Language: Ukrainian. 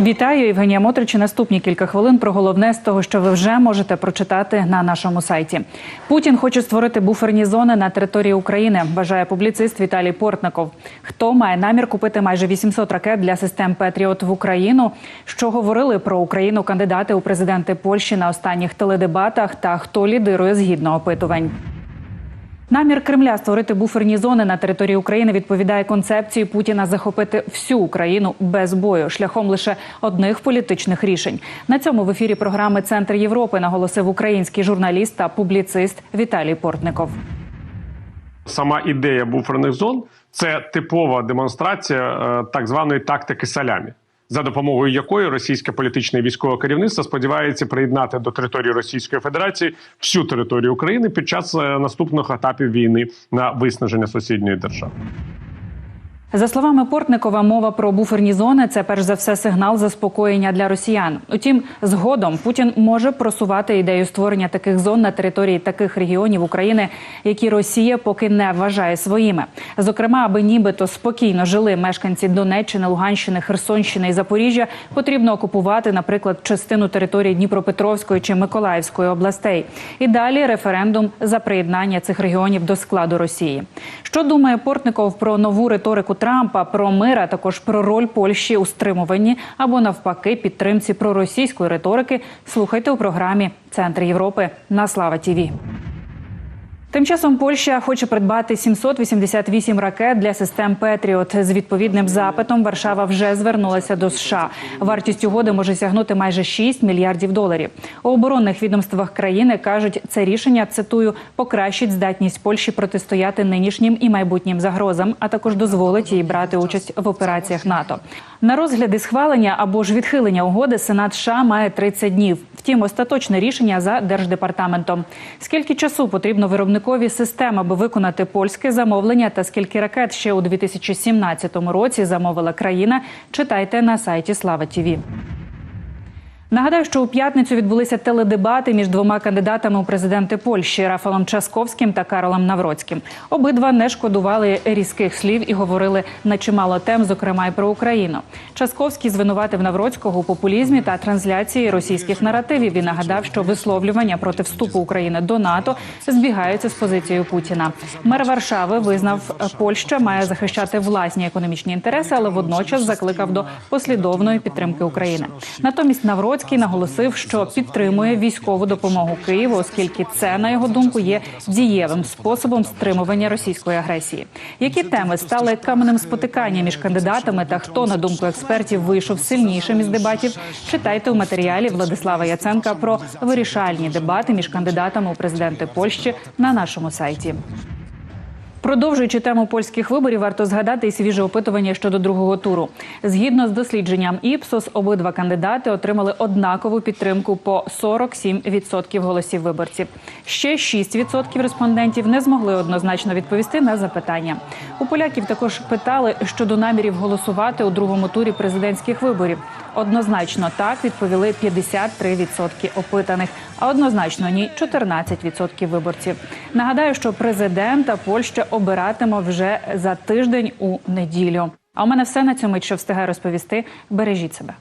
Вітаю, Євгенія Мотрич. Наступні кілька хвилин про головне з того, що ви вже можете прочитати на нашому сайті. Путін хоче створити буферні зони на території України. Вважає публіцист Віталій Портников. Хто має намір купити майже 800 ракет для систем Петріот в Україну? Що говорили про Україну кандидати у президенти Польщі на останніх теледебатах? Та хто лідирує згідно опитувань? Намір Кремля створити буферні зони на території України відповідає концепції Путіна захопити всю Україну без бою шляхом лише одних політичних рішень. На цьому в ефірі програми Центр Європи наголосив український журналіст та публіцист Віталій Портников. Сама ідея буферних зон це типова демонстрація е, так званої тактики салямі, за допомогою якої російське політичне і військове керівництво сподівається приєднати до території Російської Федерації всю територію України під час е, наступних етапів війни на виснаження сусідньої держави. За словами Портникова, мова про буферні зони це перш за все сигнал заспокоєння для росіян. Утім, згодом Путін може просувати ідею створення таких зон на території таких регіонів України, які Росія поки не вважає своїми. Зокрема, аби нібито спокійно жили мешканці Донеччини, Луганщини, Херсонщини і Запоріжжя, потрібно окупувати, наприклад, частину території Дніпропетровської чи Миколаївської областей. І далі референдум за приєднання цих регіонів до складу Росії. Що думає Портников про нову риторику Трампа, про мир, а також про роль Польщі у стримуванні або навпаки підтримці проросійської риторики? Слухайте у програмі Центр Європи на Слава Тіві. Тим часом Польща хоче придбати 788 ракет для систем Петріот. З відповідним запитом Варшава вже звернулася до США. Вартість угоди може сягнути майже 6 мільярдів доларів. У оборонних відомствах країни кажуть, це рішення цитую покращить здатність Польщі протистояти нинішнім і майбутнім загрозам, а також дозволить їй брати участь в операціях НАТО. На розгляди схвалення або ж відхилення угоди Сенат США має 30 днів. Втім, остаточне рішення за держдепартаментом. Скільки часу потрібно виробникові системи, аби виконати польське замовлення, та скільки ракет ще у 2017 році замовила країна? Читайте на сайті Слава Тіві. Нагадаю, що у п'ятницю відбулися теледебати між двома кандидатами у президенти Польщі Рафалом Часковським та Каролем Навроцьким. Обидва не шкодували різких слів і говорили на чимало тем, зокрема й про Україну. Часковський звинуватив Навроцького у популізмі та трансляції російських наративів. і нагадав, що висловлювання проти вступу України до НАТО збігаються з позицією Путіна. Мер Варшави визнав, Польща має захищати власні економічні інтереси, але водночас закликав до послідовної підтримки України. Натомість Навроцький Навроцький наголосив, що підтримує військову допомогу Києву, оскільки це на його думку є дієвим способом стримування російської агресії. Які теми стали каменем спотикання між кандидатами та хто на думку експертів вийшов сильнішим із дебатів? Читайте у матеріалі Владислава Яценка про вирішальні дебати між кандидатами у президенти Польщі на нашому сайті. Продовжуючи тему польських виборів, варто згадати і свіже опитування щодо другого туру. Згідно з дослідженням Іпсос, обидва кандидати отримали однакову підтримку по 47% голосів виборців. Ще 6% респондентів не змогли однозначно відповісти на запитання. У поляків також питали щодо намірів голосувати у другому турі президентських виборів. Однозначно так відповіли 53% опитаних, а однозначно ні 14% виборців. Нагадаю, що президента Польща обиратиме вже за тиждень у неділю. А у мене все на цьому, що встигаю розповісти. Бережіть себе.